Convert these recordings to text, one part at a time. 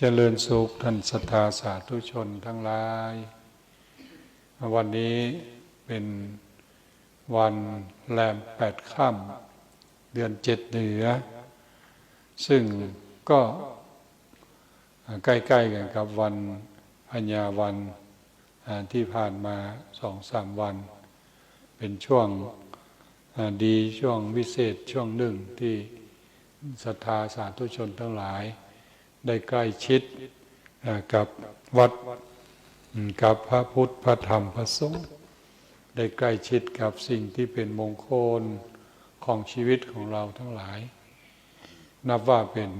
เจริญสุขท่านศรัทธาสาธุชนทั้งหลาย วันนี้เป็นวันแรมแปดค่ำเดือนเจ็ดเหนือ ซึ่งก็ใกล้ๆกันกับวันพัญญาวันที่ผ่านมาสองสามวัน เป็นช่วงดีช่วงวิเศษช่วงหนึ่งที่ศรัทธาสาธุชนทั้งหลาย ได้ใกล้ชิดกับวัดกับพระพุทธพระธรรมพระสงฆ์ได้ใกล้ชิดกับสิ่งที่เป็นมงคลของชีวิตของเราทั้งหลาย นับว่าเป็น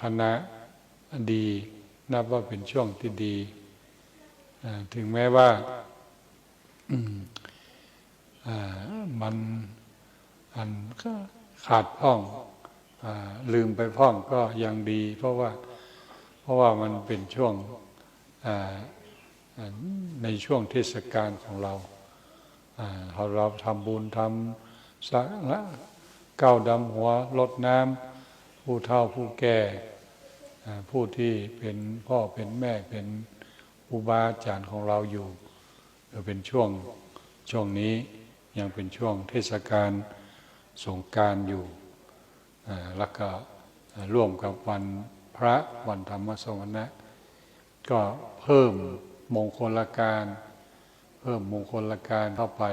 คณะดี นับว่าเป็นช่วงที่ดี ถึงแม้ว่ามันมันก็ขาดพ้อง ลืมไปพ้องก็ยังดี เพราะว่าเพราะว่ามันเป็นช่วงในช่วงเทศกาลของเราเราเราทำบุญทำสักก้าวดำหัวลดน้ำผู้เฒ่าผู้แก่ผู้ที่เป็นพ่อเป็นแม่เป็นอุบาอาจารย์ของเราอยู่เป็นช่วงช่วงนี้ยังเป็นช่วงเทศกาลสงการอยู่ แล้วก็ร่วมกับวันพระวันธรรมสวนะก็เพิ่มมงคลละการ เพิ่มมงคลละการเข้าไป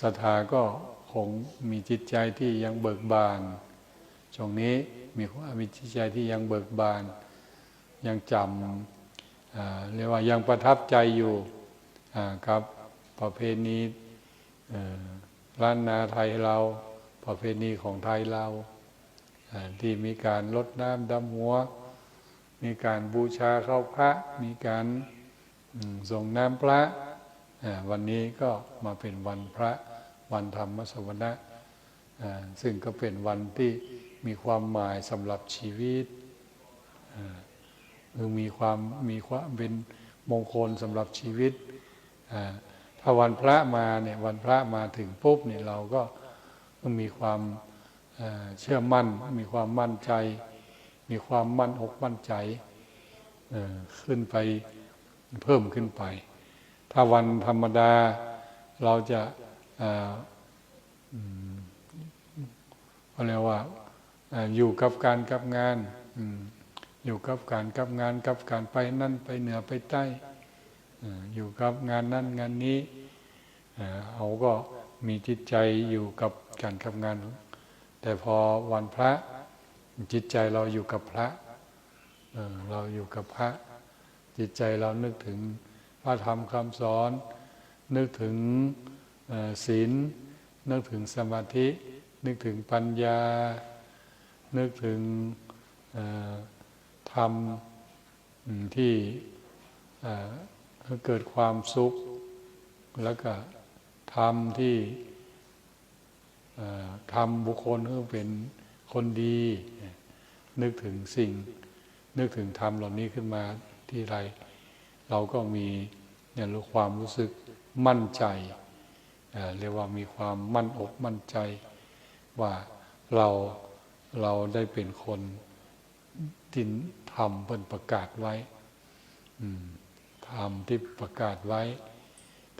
ศรัทธาก็คงมีจิตใจที่ยังเบิกบานช่วงนี้มีความมีจิตใจที่ยังเบิกบาน ยังจำเรียกว่ายังประทับใจอยู่กับประเพณีล้านนาไทยเรา ประเพณีของไทยเราที่มีการลดน้ำดำหัว มีการบูชาเข้าพระ มีการส่งน้ำพระ วันนี้ก็มาเป็นวันพระวันธรรมสวนะ ซึ่งก็เป็นวันที่มีความหมายสำหรับชีวิตคือมีความมีความเป็นมงคลสำหรับชีวิต ถ้าวันพระมาเนี่ยวันพระมาถึงปุ๊บเนี่ยเราก็ ต้องมีความเชื่อมั่น มีความมั่นใจ มีความมั่นอกมั่นใจขึ้นไปเพิ่มขึ้นไป ถ้าวันธรรมดาเราจะเรียกว่าอยู่กับการกับงานอยู่กับการกับงานกับการไปนั่นไปเหนือไปใต้อยู่กับงานนั้นงานนี้เขาก็ มีจิตใจอยู่กับการทำงาน แต่พอวันพระจิตใจเราอยู่กับพระเราอยู่กับพระ จิตใจเรานึกถึงพระธรรมคำสอน นึกถึงศีลนึกถึงสมาธิ นึกถึงปัญญา นึกถึงธรรมที่เกิดความสุขแล้วก็ ทำที่ทำบุคคลให้เป็นคนดี นึกถึงสิ่ง นึกถึงธรรมเหล่านี้ขึ้นมาที่ไร เราก็มีเนี่ยรู้ความรู้สึกมั่นใจเรียกว่ามีความมั่นอกมั่นใจ ว่าเราเราได้เป็นคนที่ทำเป็นประกาศไว้ธรรมที่ประกาศไว้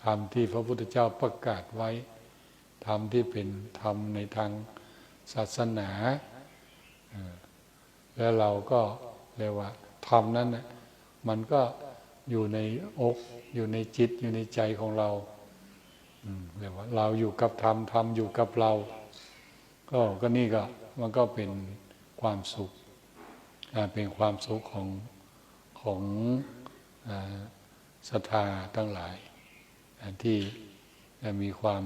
ธรรมที่พระพุทธเจ้าประกาศไว้ ธรรมที่เป็นธรรมในทางศาสนา แล้วเราก็เรียกว่าธรรมนั้นนะมันก็อยู่ในอกอยู่ในจิตอยู่ในใจของเราเรียกว่า เราอยู่กับธรรมธรรมอยู่กับเรา ก็ก็นี่ก็มันก็เป็นความสุขเป็นความสุขของของศรัทธาทั้งหลาย ที่มีความ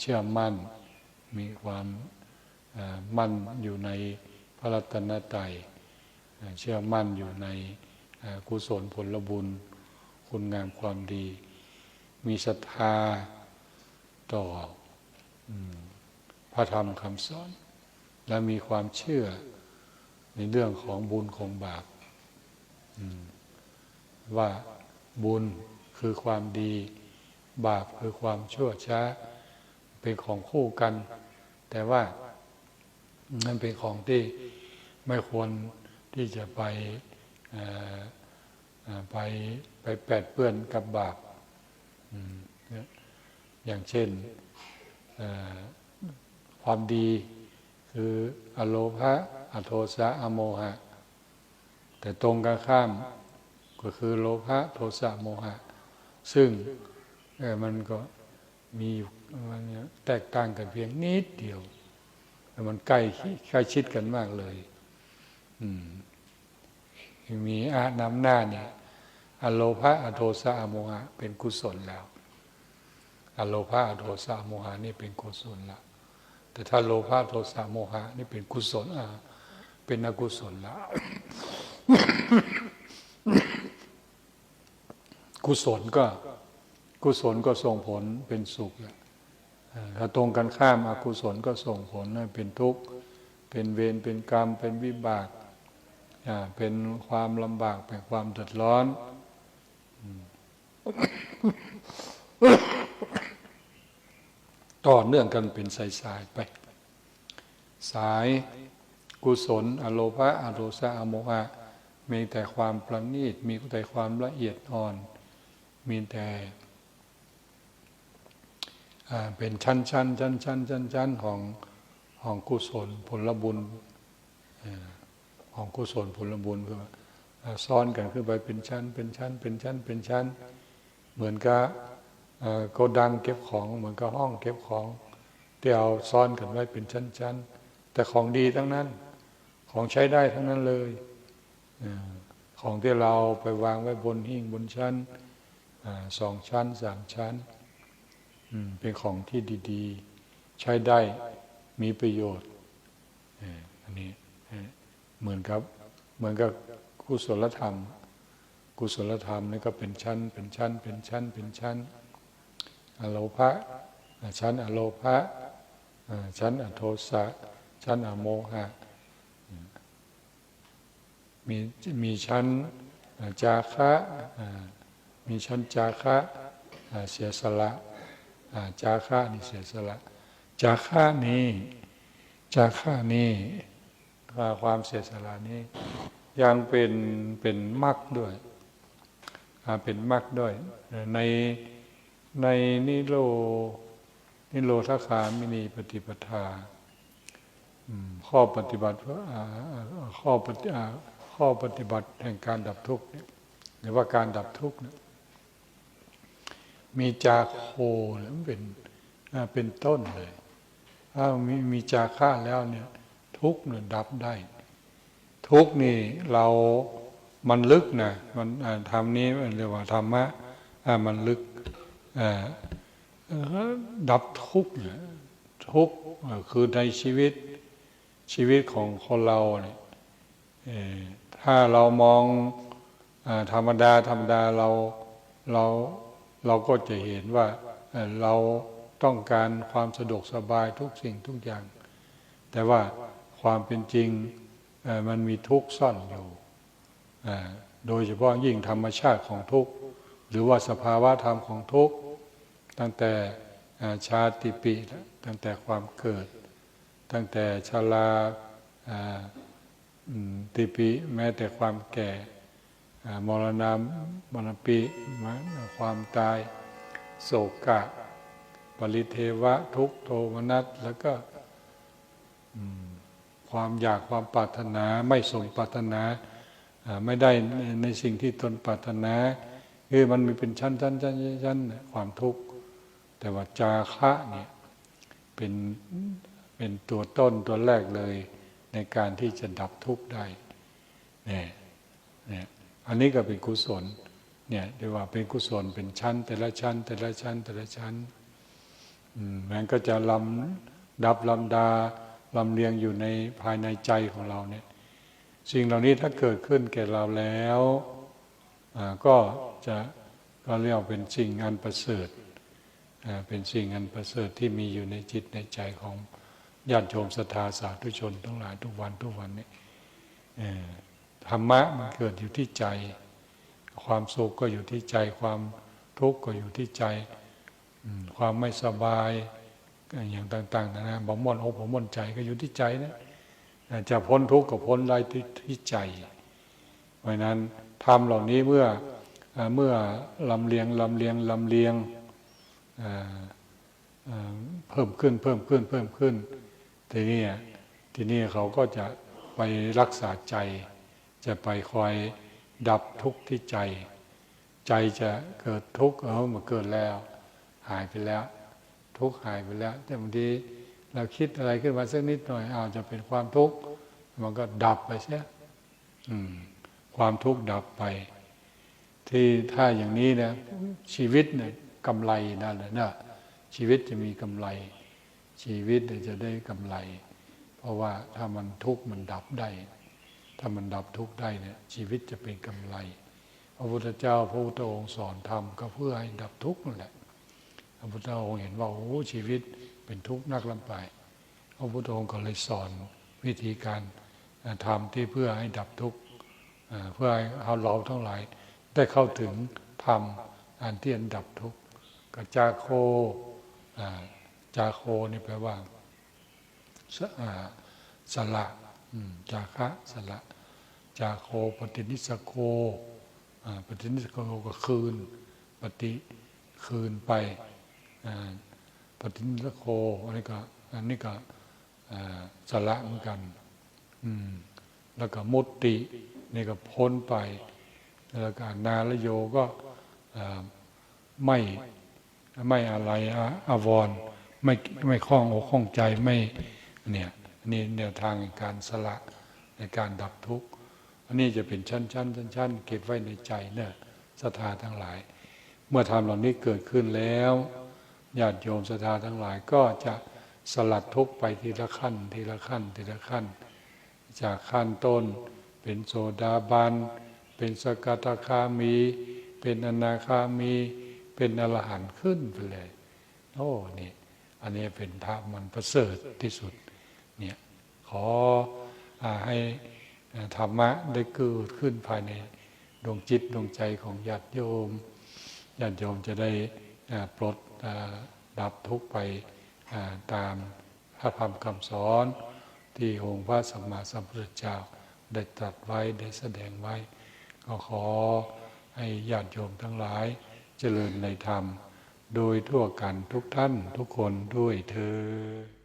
เชื่อมั่น มีความมั่นอยู่ในพระรัตนตรัยเชื่อมั่นอยู่ในกุศลผลบุญ คุณงามความดี มีศรัทธาต่อพระธรรมคำสอน และมีความเชื่อในเรื่องของบุญของบาปว่าบุญ คือความดี บาปคือความชั่วช้า เป็นของคู่กัน แต่ว่ามันเป็นของที่ไม่ควรที่จะไปไปไปแปดเปื้อนกับบาปอย่างเช่นความดีคืออโลภะอโทสะอโมหะ แต่ตรงกันข้ามก็คือโลภะโทสะโมหะ ซึ่งมันก็มีอยู่มันแตกต่างกันเพียงนิดเดียวแต่มันใกล้ใกล้ชิดกันมากเลยมมีอานำหน้าเนี่ยอโลภะอโทสะอโมหะเป็นกุศลแล้ว อโลภะอโทสะโมหะนี่เป็นกุศลละแต่ถ้าโลภะโทสะโมหะนี่เป็นกุศลอ่าเป็นอกุศลละ กุศลก็กุศลก็ส่งผลเป็นสุขถ้าตรงกันข้ามอกุศลก็ส่งผลเป็นทุกข์ เป็นเวรเป็นกรรม เป็นวิบากเป็นความลำบากเป็นความเดือดร้อนต่อเนื่องกันเป็นสายๆไป สายกุศล อโลภะอโรสะอโมหะมีแต่ความประณีตมีแต่ความละเอียดอ่อน มีแต่เป็นชั้นชั้นชั้นชั้นชั้นชั้นของของกุศลผลบุญของกุศลผลบุญคือซ้อนกันขึ้นไปเป็นชั้น เป็นชั้น เป็นชั้น เป็นชั้น เหมือนกับโกดังเก็บของเหมือนกับห้องเก็บของที่เอาซ้อนกันไว้เป็นชั้นชั้นแต่ของดีทั้งนั้น ของใช้ได้ทั้งนั้นเลยของที่เราไปวางไว้บนหิ้งบนชั้น สองชั้นสามชั้นเป็นของที่ดีๆ ใช้ได้มีประโยชน์อันนี้เหมือนกับเหมือนกับกุศลธรรม กุศลธรรมนี่ก็เป็นชั้น เป็นชั้น เป็นชั้น เป็นชั้น อโลภะชั้นอโลภะชั้นอโทสะชั้นอโมหะมีมีชั้นจาคะ มีชั้นจาคะเสียสละจาคะนี่เสียสละ จาคะนี่จาคะนี่อ่าความเสียสละนี้ ยังเป็นเป็นมรรคด้วยเป็นมรรคด้วย ในในนิโรนิโรธคามินีปฏิปทาข้อปฏิบัติข้อปฏิข้อปฏิบัติแห่งการดับทุกข์เนี่ยหรือว่าการดับทุกข์เนี่ย มีจาโคเนี่ยมันเป็นเป็นต้นเลยถ้ามีมีจาค่าแล้วเนี่ยทุกเนี่ยดับได้ ทุกนี่เรามันลึกนะมันอ่าธรรมนี้เรียกว่าธรรมะอ่ามันลึกอ่าดับทุกเนี่ยทุกคือในชีวิตชีวิตของคนเราเนี่ยถ้าเรามองอธรรมดาธรรมดาเราเรา เราก็จะเห็นว่าเราต้องการความสะดวกสบายทุกสิ่งทุกอย่าง แต่ว่าความเป็นจริงมันมีทุกข์ซ่อนอยู่โดยเฉพาะยิ่งธรรมชาติของทุกข์หรือว่าสภาวะธรรมของทุกข์ตั้งแต่ชาติปีตั้งแต่ความเกิด ตั้งแต่ชาอ่าติปิแม้แต่ความแก่ มรณะมรณปีความตาย โศกะ ปริเทวะ ทุกโทมนัสแล้วก็ความอยากความปรารถนาไม่สมปรารถนาไม่ได้ในสิ่งที่ตนปรารถนาคือมันมีเป็นชั้นชั้นชั้นชั้นชั้นความทุกข์ แต่ว่าจาคะเนี่ยเป็นเป็นตัวต้นตัวแรกเลยในการที่จะดับทุกข์ได้เนี่ยเนี่ย อันนี้ก็เป็นกุศลเนี่ยเรียกว่าเป็นกุศลเป็นชั้น แต่ละชั้น แต่ละชั้น แต่ละชั้นมันก็จะลำดับลำดาลำเลียงอยู่ในภายในใจของเราเนี่ยสิ่งเหล่านี้ถ้าเกิดขึ้นแก่เราแล้วก็จะก็เรียกว่าเป็นสิ่งอันประเสริฐเป็นสิ่งอันประเสริฐที่มีอยู่ในจิตในใจของญาติโยมศรัทธาสาธุชนทั้งหลายทุกวันทุกวันนี่ ธรรมะมันเกิดอยู่ที่ใจ ความสุขก็อยู่ที่ใจ ความทุกข์ก็อยู่ที่ใจ ความไม่สบายอย่างต่างๆนะนะบ่ม่วนอกบ่ม่วนใจก็อยู่ที่ใจนะจะพ้นทุกข์ก็พ้นได้ที่ใจ เพราะนั้นธรรมเหล่านี้เมื่อเมื่อลำเลียงลำเลียงลำเลียงเอ่อเอ่อเพิ่มขึ้นเพิ่มขึ้นเพิ่มขึ้นทีนี้ทีนี้เขาก็จะไปรักษาใจ จะไปคอยดับทุกข์ที่ใจ ใจจะเกิดทุกข์เออมาเกิดแล้ว หายไปแล้ว ทุกข์หายไปแล้ว แต่บางทีเราคิดอะไรขึ้นมาสักนิดหน่อยอาจจะเป็นความทุกข์มันก็ดับไปเสียอืมความทุกข์ดับไป ที่ถ้าอย่างนี้นะชีวิตเนี่ยกำไรนั่นแหละนะชีวิตจะมีกำไร ชีวิตเนี่ยจะได้กำไร เพราะว่าถ้ามันทุกข์มันดับได้ ถ้ามันดับทุกข์ได้เนี่ยชีวิตจะเป็นกำไร พระพุทธเจ้าพระพุทธองค์สอนธรรมก็เพื่อให้ดับทุกข์นั่นแหละ พระพุทธองค์เห็นว่าโอ้ชีวิตเป็นทุกข์นักลำไป พระพุทธองค์ก็เลยสอนวิธีการทำที่เพื่อให้ดับทุกข์เพื่อให้เราทั้งหลายได้เข้าถึงธรรมอันที่อันดับทุกข์กจาโคจาโคนี่แปลว่าสละจาคะสละ จาโคปฏินิสโคปฏินิสโคก็คืน ปฏิคืนไปปฏินิสโคอันนี้ก็อันนี้ก็สละเหมือนกันแล้วก็มุตตินี่ก็พ้นไป แล้วก็นาลโยก็ไม่ไม่อะไรอะอาวรไม่ไม่คล้องอกคล้องใจไม่เนี่ยนี่แนวทางในการสละในการดับทุกข์ อันนี้จะเป็นชั้นชั้นชั้นชั้นเก็บไว้ในใจเนี่ยศรัทธาทั้งหลาย เมื่อทำเหล่านี้เกิดขึ้นแล้วญาติโยมศรัทธาทั้งหลายก็จะสลัดทุกไปทีละขั้น ทีละขั้น ทีละขั้น จากขั้นต้น เป็นโสดาบันเป็นสกทาคามี เป็นอนาคามี เป็นอรหันต์ขึ้นไปเลยโอ้นี่อันนี้เป็นธรรมมันประเสริฐที่สุดเนี่ยขออให้ ธรรมะได้เกิดขึ้นภายในดวงจิตดวงใจของญาติโยมญาติโยมจะได้ปลดดับทุกข์ไปตามพระธรรมคำสอน ที่องค์พระสัมมาสัมพุทธเจ้าได้ตรัสไว้ได้แสดงไว้ ก็ขอให้ญาติโยมทั้งหลายเจริญในธรรม โดยทั่วกันทุกท่านทุกคนด้วยเธอ